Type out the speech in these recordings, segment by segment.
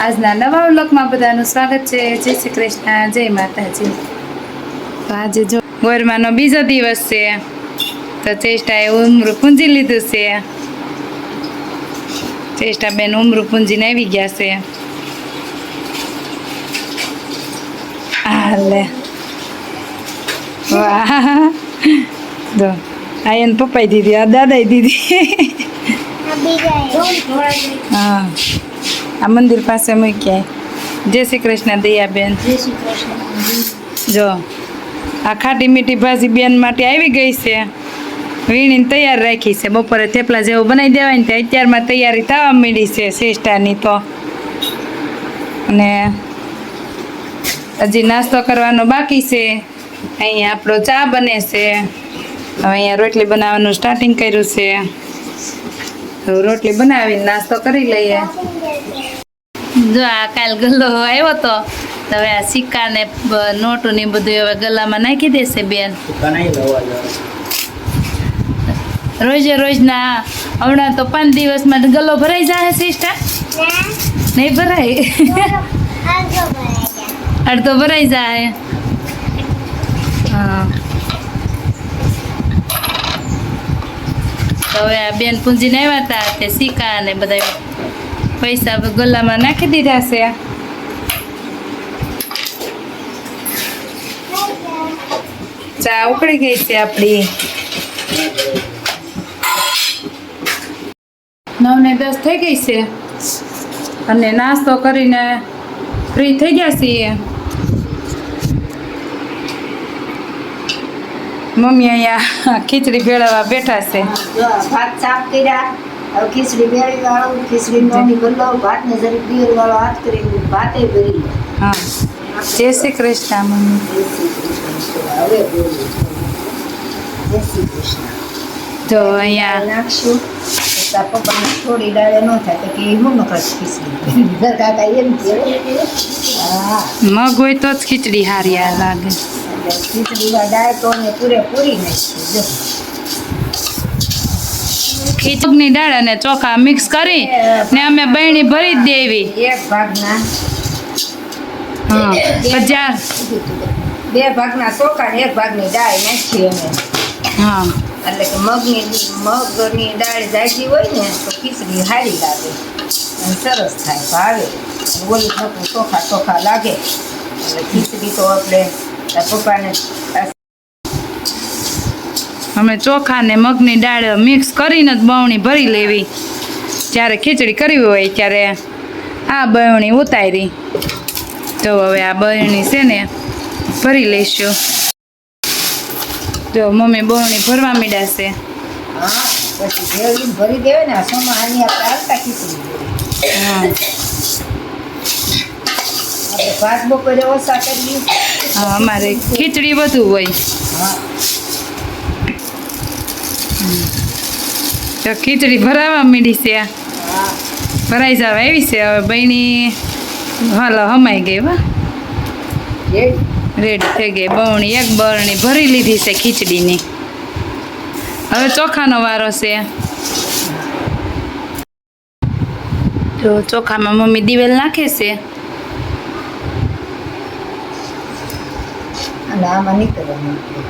આજના નવા વ્લોગમાં બધાનું સ્વાગત છે. જય શ્રી કૃષ્ણ. જય માતાજી. તો આજે જો ગોરમાનો બીજો દિવસ છે. તો ચેષ્ટાએ ઉમરું પૂંજી લીધું છે. ચેષ્ટાબેન ઉમરું પૂંજીને આવી ગયા છે. હાલે. વાહ. જો આ એને પપ્પાઈ દીધી આ દાદાઈ દીધી. હા. આ મંદિર પાસે મૂક્યા જય શ્રી કૃષ્ણ દયાબેન. જો આ ખાટી મીઠી ભાજી બેન માટે આવી ગઈ છે. વીણીને તૈયાર રાખી છે. બપોરે થેપલા જેવું બનાવી દેવાય ને તે અત્યારમાં તૈયારી થવા માંડી છે શ્રેષ્ઠાની તો. અને હજી નાસ્તો કરવાનો બાકી છે. અહીંયા આપણો ચા બને છે. હવે અહીંયા રોટલી બનાવવાનું સ્ટાર્ટિંગ કર્યું છે. તો રોટલી બનાવીને નાસ્તો કરી લઈએ. જો આ કાલ ગલ્લો આવ્યો તો હવે આ સિક્કા ને નોટો ને બધું હવે ગલ્લામાં નાખી દેશે બેન. રોજે રોજના હમણાં તો પાંચ દિવસમાં ગલ્લો ભરાઈ જાય સિસ્ટર. નહીં ભરાય? અડધો ભરાઈ જાય હા. તો હવે આ બેન પૂંજીને આવ્યા હતા, તે સિક્કા ને બધા પૈસા ગલ્લામાં નાખી દીધા છે. ચા ઉકળી ગઈ છે આપણી નવ ને દસ થઈ ગઈ છે. અને નાસ્તો કરીને ફ્રી થઈ ગયા છીએ. મમ્મી અહીંયા ખીચડી ભેળવવા બેઠા છે. ભાત સાફ કર્યા. હવે ખીચડી બેરી વાળો ખીચડી નોની ગલ્લો ભાત ને જરીક દિયર વાળો હાથ કરી ભાતે ભરી. હા. જય શ્રી કૃષ્ણ જય શ્રી કૃષ્ણ. હવે જય શ્રી કૃષ્ણ. તો અહીંયા નાખશું. પપ્પાને થોડી ડાળે ન થાય તો કે હું ન ખાશ ખીચડી કાકા એમ કે મગ હોય તો જ ખીચડી હારી લાગે. ખીચડીમાં ડાળ તો પૂરેપૂરી નાખી જો. ખીચડીની દાળ અને ચોખા મિક્સ કરી ને અમે બહેણી ભરી જ દેવી. એક ભાગના. હા બજાર બે ભાગના ચોખા ને એક ભાગની દાળ નાખી અમે. હા. એટલે કે મગની મગની દાળ જાજી હોય ને તો ખીચડી સારી લાગે. અને સરસ થાય ભાવે. ઓલી ચોખા ચોખા લાગે. એટલે ખીચડી તો આપણે પપ્પાને અમે ચોખા ને મગની દાળ મિક્સ કરીને જ બવણી ભરી લેવી. જ્યારે ખીચડી કરવી હોય ત્યારે આ બવણી ઉતારી. તો હવે આ બવણી છે ને ભરી લઈશું. તો મમ્મી બવણી ભરવા મીડાશે હા ભરી દેવે ને. હા. ભાત બપોરે ઓછા કરીએ. અમારે ખીચડી વધુ હોય. હા. તો ખીચડી ભરાવા મીડી છે. ભરાઈ જવા એવી છે. હવે બહેની હાલો હમાઈ ગઈ વા રેડી થઈ ગઈ. બવણી એક બરણી ભરી લીધી છે ખીચડીની. હવે ચોખાનો વારો છે. તો ચોખામાં મમ્મી દિવેલ નાખે છે.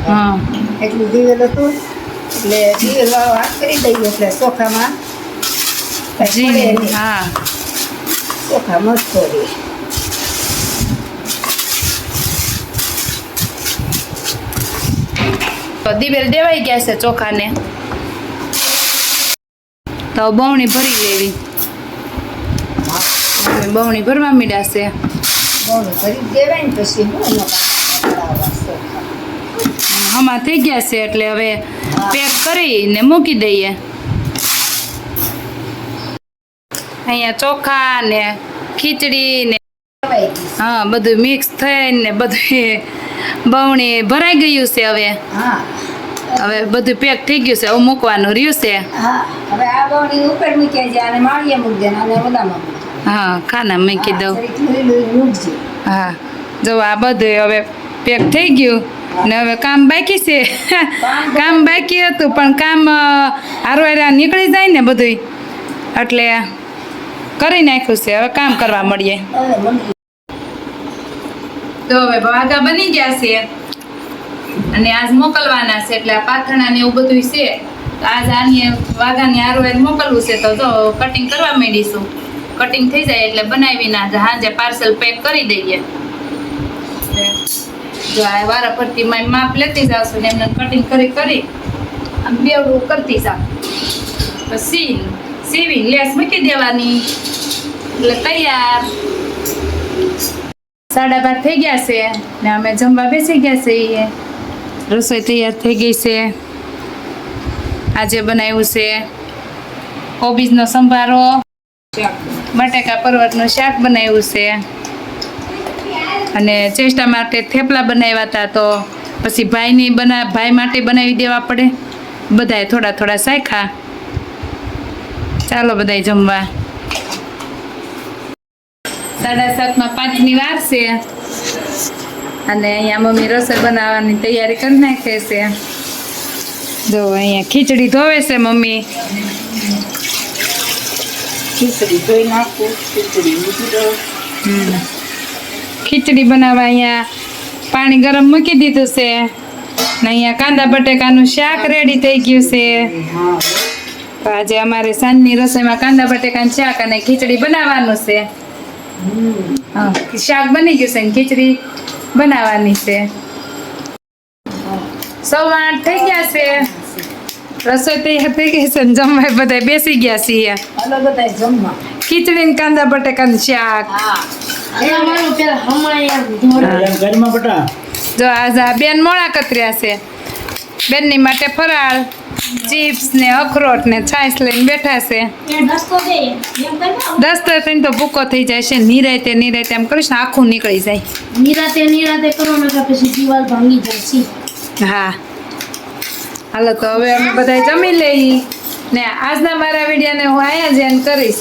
હા. એટલું દિવેલ હતું? એટલે દિવેલ વાળો હાથ કરી દઈએ એટલે ચોખામાં જી હા. ચોખા મસ્ત તો દિવેલ દેવાઈ ગયા છે ચોખાને. તો બવણી ભરી લેવી. બવણી ભરવા મીડાશે છે. ભરી દેવાય ને પછી હું હમા થઈ ગયા છે એટલે હવે પેક કરીને મૂકી દઈએ. અહીંયા ચોખા ને ખીચડી ને હા બધું મિક્સ થઈને બધું બવણી ભરાઈ ગયું છે હવે. હા. હવે બધું પેક થઈ ગયું છે હવે મૂકવાનું રહ્યું છે. હા હવે આ બવણી ઉપર મૂક્યા છે અને માળીએ મૂકી દે અને ઓલામાં હા ખાના મૂકી દઉં. હા જો આ બધું હવે પેક થઈ ગયું. હવે કામ બાકી છે. કામ બાકી હતું, પણ કામ હારવારા નીકળી જાય ને બધું એટલે કરી નાખ્યું છે. હવે કામ કરવા મળીએ. તો હવે વાઘા બની ગયા છે. અને આજ મોકલવાના છે, એટલે આ પાથરણા ને એવું બધું છે. આજ આની વાઘાની આરોએ મોકલવું છે. તો જો કટિંગ કરવા માંડીશું. કટિંગ થઈ જાય એટલે બનાવીને આજે સાંજે પાર્સલ પેક કરી દઈએ. જો આ વારા ફરતી મારી માપ લેતી જાવશું ને એમને કટિંગ કરી કરી આમ બેવડું કરતી જાવ. પછી સીવી લેસ મૂકી દેવાની. એટલે તૈયાર. સાડા બાર થઈ ગયા છે ને અમે જમવા બેસી ગયા છીએ રસોઈ તૈયાર થઈ ગઈ છે. આજે બનાવ્યું છે કોબીજનો સંભારો, બટાકા પરવરનું શાક બનાવ્યું છે. અને ચેષ્ટા માટે થેપલા બનાવ્યા હતા તો પછી ભાઈની બના ભાઈ માટે બનાવી દેવા પડે. બધાએ થોડા થોડા શાખ્યા ચાલો બધાય જમવા. સાડા સાતમાં પાંચની વાર છે. અને અહીંયા મમ્મી રસોઈ બનાવવાની તૈયારી કરી નાખે છે. જો અહીંયા ખીચડી ધોવે છે મમ્મી. ખીચડી ધોઈ નાખું ખીચડી મૂકી દઉં. હમ. ખીચડી બનાવવા અહીંયા પાણી ગરમ મૂકી દીધું છે. ને અહીંયા કાંદા બટેકાનું શાક રેડી થઈ ગયું છે. તો આજે અમારે સાંજની રસોઈમાં કાંદા બટેકાનું શાક અને ખીચડી બનાવવાનું છે. શાક બની ગયું છે ને ખીચડી બનાવવાની છે. સવા આઠ થઈ ગયા છે. રસોઈ તૈયાર થઈ ગઈ છે જમવા બધા બેસી ગયા છીએ. ખીચડી ને કાંદા બટેકાનું શાક. જો આજ આ બેન મોળા કતર્યા છે. બેનની માટે ફરાળ ચિપ્સ ને અખરોટ ને છાશ લઈને બેઠા છે. દસ થઈને તો ભૂકો થઈ જાય છે. નિરાયતે નિરાતે એમ કરીશ ને આખું નીકળી જાય. નિરાતે નિરાતે કરો ને પછી દિવાલ ભાંગી જાય છે. હા. હાલો તો હવે અમે બધા જમી લઈ ને આજના મારા વિડીયોને હું અહીંયા જ end કરીશ.